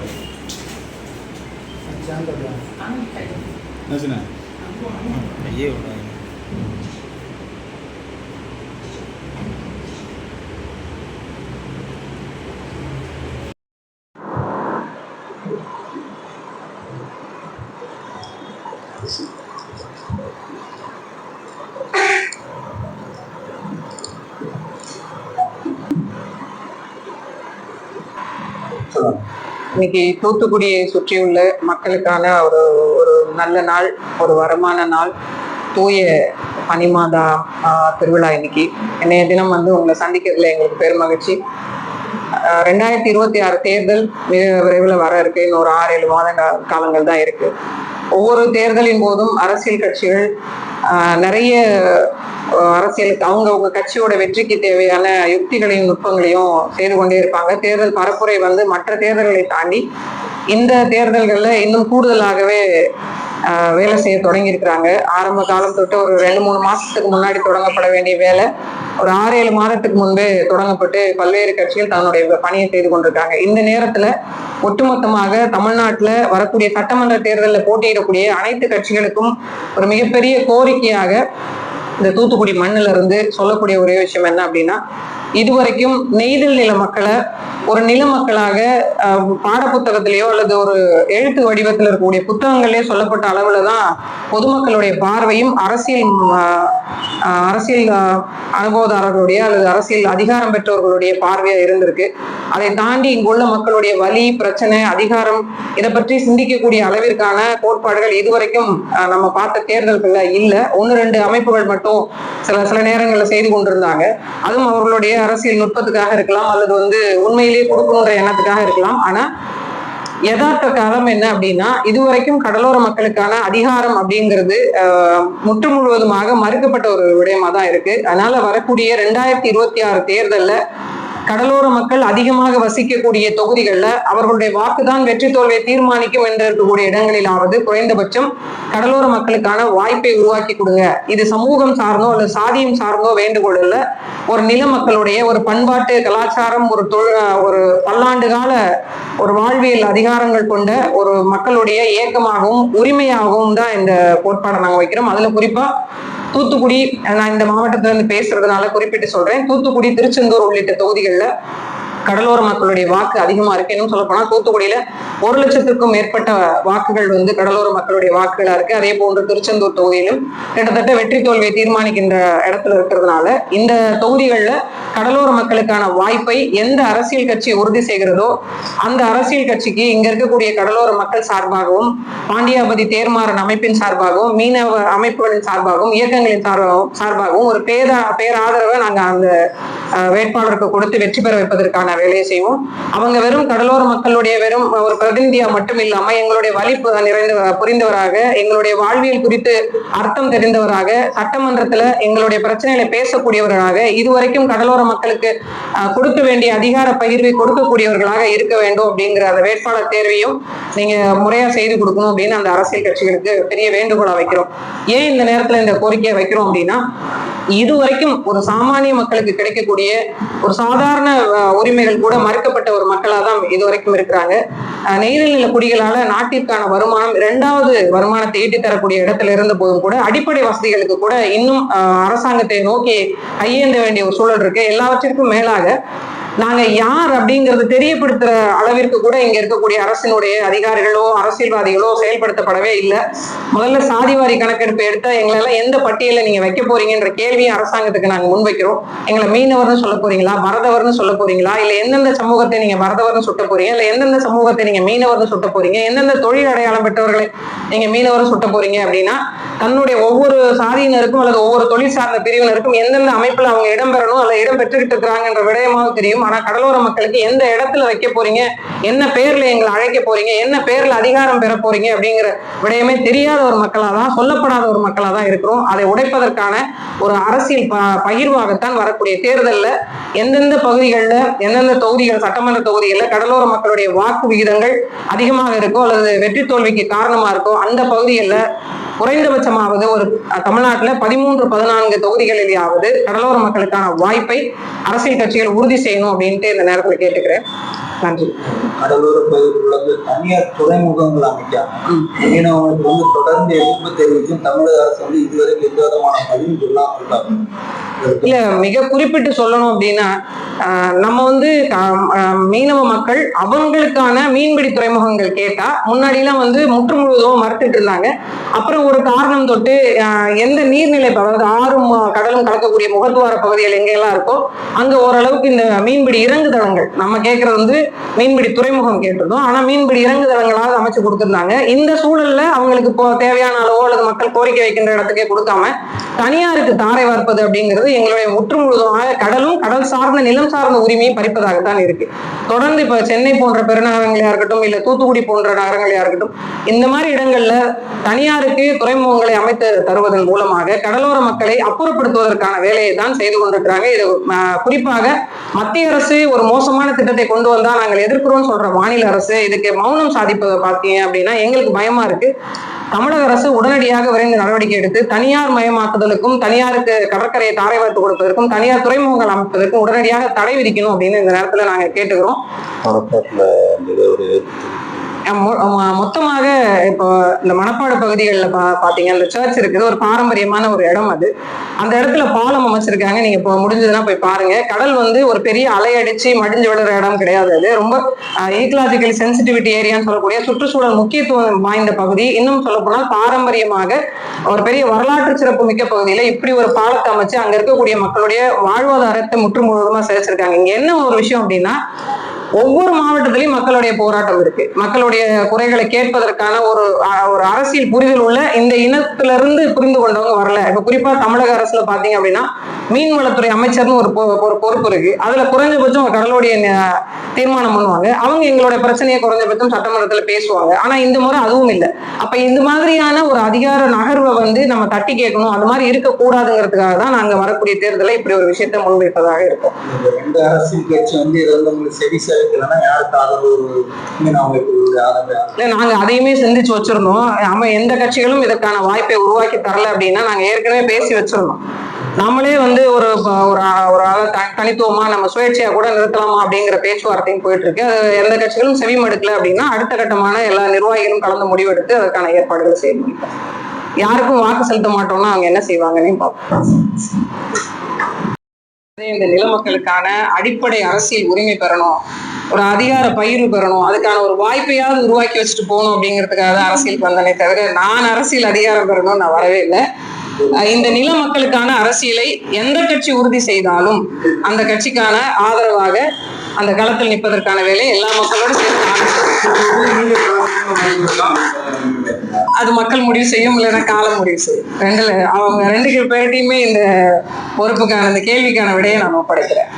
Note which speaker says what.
Speaker 1: இருக்கும்
Speaker 2: நசுனா ஐயே
Speaker 3: இன்னைக்கு தூத்துக்குடியை சுற்றியுள்ள மக்களுக்கான ஒரு ஒரு நல்ல நாள் ஒரு வரமான நாள் தூய பனிமாதா ஆஹ், திருவிழா இன்னைக்கு. என்னைய தினம் வந்து உங்களை சந்திக்கிறதுல எங்களுக்கு பெருமகிழ்ச்சி ரெண்டாயிரத்தி இருபத்தி ஆறு தேர்தல் மிக விரைவில் வர இருக்கு. இன்னும் ஒரு ஆறு ஏழு மாத காலங்கள் தான் இருக்கு. ஒவ்வொரு தேர்தலின் போதும் அரசியல் கட்சிகள் ஆஹ், நிறைய அரசியல் அரசியலுக்கு அவங்கவுங்க கட்சியோட வெற்றிக்கு தேவையான யுக்திகளையும் நுட்பங்களையும் செய்து கொண்டே இருப்பாங்க. தேர்தல் பரப்புரை வந்து மற்ற தேர்தல்களை தாண்டி இந்த தேர்தல்கள்ல இன்னும் கூடுதலாகவே வேலை செய்ய தொடங்கி இருக்கிறாங்க ஆரம்ப காலம் தொட்டு ஒரு ரெண்டு மூணு மாசத்துக்கு முன்னாடி தொடங்கப்பட வேண்டிய வேலை ஒரு ஆறு ஏழு மாதத்துக்கு முன்பே தொடங்கப்பட்டு பல்வேறு கட்சிகள் தன்னுடைய பணியை செய்து கொண்டிருக்காங்க. இந்த நேரத்துல ஒட்டுமொத்தமாக தமிழ்நாட்டுல வரக்கூடிய சட்டமன்ற தேர்தலில் போட்டியிடக்கூடிய அனைத்து கட்சிகளுக்கும் ஒரு மிகப்பெரிய கோரிக்கையாக இந்த தூத்துக்குடி மண்ணுல இருந்து சொல்லக்கூடிய ஒரே விஷயம் என்ன அப்படின்னா இதுவரைக்கும் நெய்தல் நில மக்களை ஒரு நில மக்களாக பாட பாடப்புத்தகத்திலேயோ அல்லது ஒரு எழுத்து வடிவத்தில் இருக்கக்கூடிய புத்தகங்களே சொல்லப்பட்ட அளவுல தான் பொதுமக்களுடைய பார்வையும் அரசியல் ஆஹ், அரசியல் அனுபவதாரர்களுடைய அல்லது அரசியல் அதிகாரம் பெற்றவர்களுடைய பார்வையா இருந்திருக்கு. அதை தாண்டி இங்குள்ள மக்களுடைய வலி பிரச்சனை அதிகாரம் இதை பற்றி சிந்திக்கக்கூடிய அளவிற்கான கோட்பாடுகள் இதுவரைக்கும் நம்ம பார்த்த தேர்தல்கள்ல இல்ல. ஒன்று ரெண்டு அமைப்புகள் மட்டும் சில சில நேரங்களில் செய்து கொண்டிருந்தாங்க. அதுவும் அவர்களுடைய அரசியல் நுட்பத்துக்காக இருக்கலாம் அல்லது வந்து உண்மையிலேயே கொடுக்கணுன்ற எண்ணத்துக்காக இருக்கலாம். ஆனா யதார்த்த காலம் என்ன அப்படின்னா இதுவரைக்கும் கடலோர மக்களுக்கான அதிகாரம் அப்படிங்கிறது முற்று முழுவதுமாக மறுக்கப்பட்ட ஒரு விடயமா தான் இருக்கு. அதனால வரக்கூடிய ரெண்டாயிரத்தி இருபத்தி ஆறு தேர்தலில் கடலோர மக்கள் அதிகமாக வசிக்கக்கூடிய தொகுதிகளில் அவர்களுடைய வாக்குதான் வெற்றி தோல்வியை தீர்மானிக்கும் என்று இருக்கக்கூடிய இடங்களிலாவது குறைந்தபட்சம் கடலோர மக்களுக்கான வாய்ப்பை உருவாக்கி கொடுங்க. இது சமூகம் சார்ந்தோ அல்லது சாதியம் சார்ந்தோ வேண்டுகோள் இல்ல ஒரு நில மக்களுடைய ஒரு பண்பாட்டு கலாச்சாரம் ஒரு தொழில் ஒரு பல்லாண்டு கால ஒரு வாழ்வியல் அதிகாரங்கள் கொண்ட ஒரு மக்களுடைய ஏக்கமாகவும் உரிமையாகவும் தான் இந்த கோட்பாடை நாங்கள் வைக்கிறோம். அதுல குறிப்பா தூத்துக்குடி நான் இந்த மாவட்டத்துல இருந்து பேசுறதுனால குறிப்பிட்டு சொல்றேன். தூத்துக்குடி திருச்செந்தூர் உள்ளிட்ட தொகுதிகள்ல கடலோர மக்களுடைய வாக்கு அதிகமா இருக்கு. இன்னும் சொல்ல போனா தூத்துக்குடியில ஒரு லட்சத்திற்கும் மேற்பட்ட வாக்குகள் வந்து கடலோர மக்களுடைய வாக்குகளா இருக்கு. அதே போன்று திருச்செந்தூர் தொகுதியிலும் கிட்டத்தட்ட வெற்றி தோல்வியை தீர்மானிக்கின்ற இடத்துல இருக்கிறதுனால இந்த தொகுதிகளில் கடலோர மக்களுக்கான வாய்ப்பை எந்த அரசியல் கட்சி உறுதி செய்கிறதோ அந்த அரசியல் கட்சிக்கு இங்க இருக்கக்கூடிய கடலோர மக்கள் சார்பாகவும் பாண்டியாபதி தேர்மாறன் அமைப்பின் சார்பாகவும் மீனவ அமைப்புகளின் சார்பாகவும் இயக்கங்களின் சார்பாகவும் சார்பாகவும் ஒரு பேரா பேராதரவை நாங்க அந்த வேட்பாளருக்கு கொடுத்து வெற்றி பெற வைப்பதற்கான வேலையை செய்வோம். அவங்க வெறும் கடலோர மக்களுடைய வெறும் ஒரு பிரதிநிதியா மட்டும் இல்லாம எங்களுடைய வழி நிறைந்த புரிந்தவராக எங்களுடைய வாழ்வியல் குறித்து அர்த்தம் தெரிந்தவராக சட்டமன்றத்துல எங்களுடைய பிரச்சனைகளை பேசக்கூடியவர்களாக இதுவரைக்கும் கடலோர மக்களுக்கு கொடுக்க வேண்டிய அதிகார பகிர்வை கொடுக்கக்கூடியவர்களாக இருக்க வேண்டும் அப்படிங்கிற அந்த வேட்பாளர் தேர்வையும் நீங்க முறையா செய்து கொடுக்கணும் அப்படின்னு அந்த அரசியல் கட்சிகளுக்கு பெரிய வேண்டுகோளா வைக்கிறோம். ஏன் இந்த நேரத்துல இந்த கோரிக்கையை வைக்கிறோம் அப்படின்னா இதுவரைக்கும் ஒரு சாமானிய மக்களுக்கு கிடைக்கக்கூடிய ஒரு சாதாரண உரிமைகள் கூட மறுக்கப்பட்ட ஒரு மக்களாக தான் இதுவரைக்கும் இருக்கிறாங்க. அஹ், நெய்தல் நில குடிகளால நாட்டிற்கான வருமானம் இரண்டாவது வருமானத்தை ஈட்டி தரக்கூடிய இடத்துல இருந்த போதும் கூட அடிப்படை வசதிகளுக்கு கூட இன்னும் அரசாங்கத்தை நோக்கி கையேந்த வேண்டிய ஒரு சூழல் இருக்கு. எல்லாவற்றிற்கும் மேலாக நாங்க யார் அப்படிங்கறது தெரியப்படுத்துற அளவிற்கு கூட இங்க இருக்கக்கூடிய அரசினுடைய அதிகாரிகளோ அரசியல்வாதிகளோ செயல்படுத்தப்படவே இல்லை. முதல்ல சாதிவாரி கணக்கெடுப்பு எடுத்தா எங்களெல்லாம் எந்த பட்டியல நீங்க வைக்க போறீங்கன்ற கேள்வியை அரசாங்கத்துக்கு நாங்க முன்வைக்கிறோம் எங்களை மீனவர்னு சொல்ல போறீங்களா? மரதவர்னு சொல்ல போறீங்களா? இல்ல எந்தெந்த சமூகத்தை நீங்க மரதவர்னு சுட்ட போறீங்க? இல்ல எந்தெந்த சமூகத்தை நீங்க மீனவர்னு சுட்ட போறீங்க? எந்தெந்த தொழில் அடையாளம் பெற்றவர்களை நீங்க மீனவர்னு சுட்ட போறீங்க அப்படின்னா தன்னுடைய ஒவ்வொரு சாதியினருக்கும் அல்லது ஒவ்வொரு தொழில் சார்ந்த பிரிவினருக்கும் எந்தெந்த அமைப்புல அவங்க இடம்பெறணும் அல்ல இடம் பெற்றுக்கிட்டு இருக்கிறாங்கன்ற விடயமாக தெரியும். ஆனா கடலோர மக்களுக்கு எந்த இடத்துல வைக்க போறீங்க? என்ன பேர்ல எங்களை அழைக்க போறீங்க? என்ன பேர்ல அதிகாரம் பெற போறீங்க? அப்படிங்கிற விடயமே தெரியாத ஒரு மக்களா தான் சொல்லப்படாத ஒரு மக்களா தான் இருக்கிறோம். அதை உடைப்பதற்கான ஒரு அரசியல் ப பகிர்வாகத்தான் வரக்கூடிய தேர்தலில் எந்தெந்த பகுதிகளில் எந்தெந்த தொகுதிகள் சட்டமன்ற தொகுதிகளில் கடலோர மக்களுடைய வாக்கு விகிதங்கள் அதிகமாக இருக்கோ அல்லது வெற்றி தோல்விக்கு காரணமா இருக்கோ அந்த பகுதிகளில் குறைந்தபட்சமாவது ஒரு தமிழ்நாட்டுல பதிமூன்று பதினான்கு தொகுதிகளிலேயாவது கடலோர மக்களுக்கான வாய்ப்பை அரசியல் கட்சிகள் உறுதி செய்யணும் அப்படின்ட்டு இந்த நேரத்தில் கேட்டுக்கிறேன். நன்றி.
Speaker 2: கடலோர பகுதிகளில் வந்து தனியார் துறைமுகங்கள் அமைக்காம மீனவர்களுக்கு வந்து தொடர்ந்து எதிர்ப்பு தெரிவித்தும் தமிழக அரசு வந்து இதுவரைக்கும் எந்த விதமான பதிவும் சொல்லாமல் இருக்காங்க.
Speaker 3: இல்ல மிக குறிப்பிட்டு சொல்லணும் அப்படின்னா நம்ம வந்து மீனவ மக்கள் அவங்களுக்கான மீன்பிடி துறைமுகங்கள் கேட்டா முன்னாடிலாம் வந்து முற்று முழுவதும் மறுத்துட்டு இருந்தாங்க. அப்புறம் ஒரு காரணம் தொட்டு எந்த நீர்நிலை அதாவது ஆறும் கடலும் கலக்கக்கூடிய முகத்துவார பகுதிகள் எங்கெல்லாம் இருக்கோ அங்க ஓரளவுக்கு இந்த மீன்பிடி இறங்கு தளங்கள் நம்ம கேட்கறது வந்து மீன்பிடி துறைமுகம் கேட்டிருந்தோம். ஆனா மீன்பிடி இறங்கு தளங்களாவது அமைச்சு கொடுத்திருந்தாங்க. இந்த சூழல்ல அவங்களுக்கு இப்போ தேவையான அளவோ அல்லது மக்கள் கோரிக்கை வைக்கின்ற இடத்துக்கே கொடுக்காம தனியாருக்கு தாரை வார்ப்பது அப்படிங்கிறது என்பது எங்களுடைய முற்று முழுதுமாக கடலும் கடல் சார்ந்த நிலம் சார்ந்த உரிமையும் பறிப்பதாகத்தான் இருக்கு. தொடர்ந்து இப்ப சென்னை போன்ற பெருநகரங்களா இருக்கட்டும் இல்ல தூத்துக்குடி போன்ற நகரங்களா இருக்கட்டும் இந்த மாதிரி இடங்கள்ல தனியாருக்கு துறைமுகங்களை அமைத்து தருவதன் மூலமாக கடலோர மக்களை அப்புறப்படுத்துவதற்கான வேலையை தான் செய்து கொண்டிருக்கிறாங்க. இது குறிப்பாக மத்திய அரசு ஒரு மோசமான திட்டத்தை கொண்டு வந்தா நாங்கள் எதிர்க்கிறோம் சொல்ற மாநில அரசு இதுக்கு மௌனம் சாதிப்பதை பார்த்தீங்க அப்படின்னா எங்களுக்கு பயமா இருக்கு. தமிழக அரசு உடனடியாக விரைந்து நடவடிக்கை எடுத்து தனியார் மயமாக்குதலுக்கும் தனியாருக்கு கடற்கரையை தாரை வார்த்து கொடுப்பதற்கும் தனியார் துறைமுகங்கள் அமைப்பதற்கும் உடனடியாக தடை விதிக்கணும் அப்படின்னு இந்த நேரத்துல நாங்க கேட்டுக்கிறோம். மொத்தமாக இப்போ இந்த மணப்பாடு பகுதிகளில் பா பார்த்தீங்க அந்த சர்ச் இருக்குது. ஒரு பாரம்பரியமான ஒரு இடம் அது. அந்த இடத்துல பாலம் அமைச்சிருக்காங்க. நீங்க இப்போ முடிஞ்சதுன்னா போய் பாருங்க. கடல் வந்து ஒரு பெரிய அலையடிச்சு மடிஞ்சு விழுற இடம் கிடையாது அது. ரொம்ப ஈக்கலாஜிக்கல் சென்சிட்டிவிட்டி ஏரியான்னு சொல்லக்கூடிய சுற்றுச்சூழல் முக்கியத்துவம் வாய்ந்த பகுதி. இன்னும் சொல்ல போனால் பாரம்பரியமாக ஒரு பெரிய வரலாற்று சிறப்பு மிக்க பகுதியில இப்படி ஒரு பாலத்தை அமைச்சு அங்க இருக்கக்கூடிய மக்களுடைய வாழ்வாதாரத்தை முற்று முழுவதுமா சேர்ச்சிருக்காங்க இங்க என்ன ஒரு விஷயம் அப்படின்னா ஒவ்வொரு மாவட்டத்திலையும் மக்களுடைய போராட்டம் இருக்கு. மக்களுடைய குறைகளை கேட்பதற்கான ஒரு ஒரு அரசியல் புரிதல் உள்ள இந்த இனத்திலிருந்து புரிந்து கொண்டவங்க வரல. இப்ப குறிப்பா தமிழக அரசுல பாத்தீங்க அப்படின்னா மீன்வளத்துறை அமைச்சர்னு ஒரு பொ- ஒரு பொறுப்பு இருக்கு. அதுல குறைஞ்சபட்சம் கடலுடைய தீர்மானம் பண்ணுவாங்க. அவங்க எங்களுடைய பிரச்சனையை குறைஞ்சபட்சம் சட்டமன்றத்துல பேசுவாங்க. ஆனா இந்த முறை அதுவும் இல்லை. அப்ப இந்த மாதிரியான ஒரு அதிகார நகர்வை வந்து நம்ம தட்டி கேட்கணும். அது மாதிரி இருக்கக்கூடாதுங்கிறதுக்காக தான் நாங்க வரக்கூடிய தேர்தலை இப்படி ஒரு விஷயத்தை முன்வைப்பதாக இருக்கும்.
Speaker 2: இந்த ரெண்டு அரசியல் கட்சி வந்து வந்து உங்களுக்கு செவி யாருக்கு ஆதரவு
Speaker 3: நாங்க அதையுமே சிந்திச்சு வச்சிருந்தோம். நம்ம எந்த கட்சிகளும் இதற்கான வாய்ப்பை உருவாக்கி தரல அப்படின்னா நாங்க ஏற்கனவே பேசி வச்சிருந்தோம். நம்மளே வந்து ஒரு ஒரு ஒரு ஆளை தனித்துவமா நம்ம சுயேட்சையா கூட நிறுத்தலாமா அப்படிங்கிற பேச்சுவார்த்தையும் போயிட்டு இருக்கு அது எந்த கட்சிகளும் செவிமடுக்கல அப்படின்னா அடுத்த கட்டமான எல்லா நிர்வாகிகளும் கலந்து முடிவெடுத்து அதற்கான ஏற்பாடுகளை செய்யணும் யாருக்கும் வாக்கு செலுத்த மாட்டோம்னா அவங்க என்ன செய்வாங்கன்னு பார்ப்போம். இந்த நிலமக்களுக்கான அடிப்படை அரசியல் உரிமை பெறணும். ஒரு அதிகார பயிர் பெறணும். அதுக்கான ஒரு வாய்ப்பையாவது உருவாக்கி வச்சுட்டு போகணும் அப்படிங்கிறதுக்காக தான் அரசியலுக்கு வந்தனே தவிர நான் அரசியல் அதிகாரம் பெறணும் நான் வரவே இல்லை. இந்த நில மக்களுக்கான அரசியலை எந்த கட்சி உறுதி செய்தாலும் அந்த கட்சிக்கான ஆதரவாக அந்த களத்தில் நிற்பதற்கான வேலை எல்லா மக்களோட சேர்ந்து அது மக்கள் முடிவு செய்யும் இல்லைன்னா காலம் முடிவு செய்யும். ரெண்டுல அவங்க ரெண்டு பேர்ட்டையுமே இந்த பொறுப்புக்கான இந்த கேள்விக்கான விடையை நான் ஒப்படைக்கிறேன்.